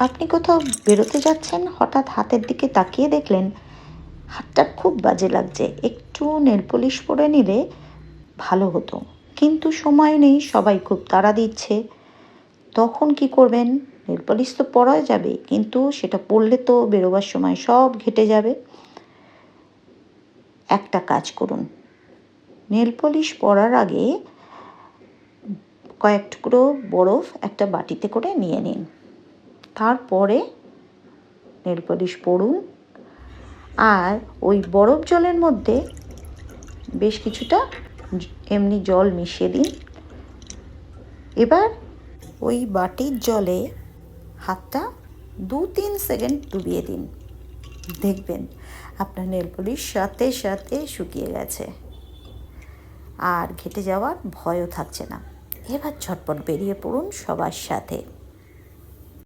আপনি কোথাও বেরোতে যাচ্ছেন, হঠাৎ হাতের দিকে তাকিয়ে দেখলেন, হাতটা খুব বাজে লাগছে। একটু নেল পলিশ পরে নিলে ভালো হতো। কিন্তু সময় নেই, সবাই খুব তাড়া দিচ্ছে। তখন কি করবেন? নেল পলিশ তো পরা যাবে, কিন্তু সেটা পরলে তো বেরোবার সময় সব ঘেটে যাবে। একটা কাজ করুন। নেল পলিশ পরার আগে কয়েক টুকরো বরফ একটা বাটিতে করে নিয়ে নিন। তারপরে নেল পলিশ পরুন আর ওই বরফ জলের মধ্যে বেশ কিছুটা এমনি জল মিশিয়ে দিন। এবার ওই বাটির জলে হাতটা দু তিন সেকেন্ড ডুবিয়ে দিন। দেখবেন আপনার নেল পলিশ সাথে সাথে শুকিয়ে গেছে। আর ঘেটে যাওয়ার ভয়ও থাকছে না। এবার ঝটপট বেরিয়ে পড়ুন সবার সাথে।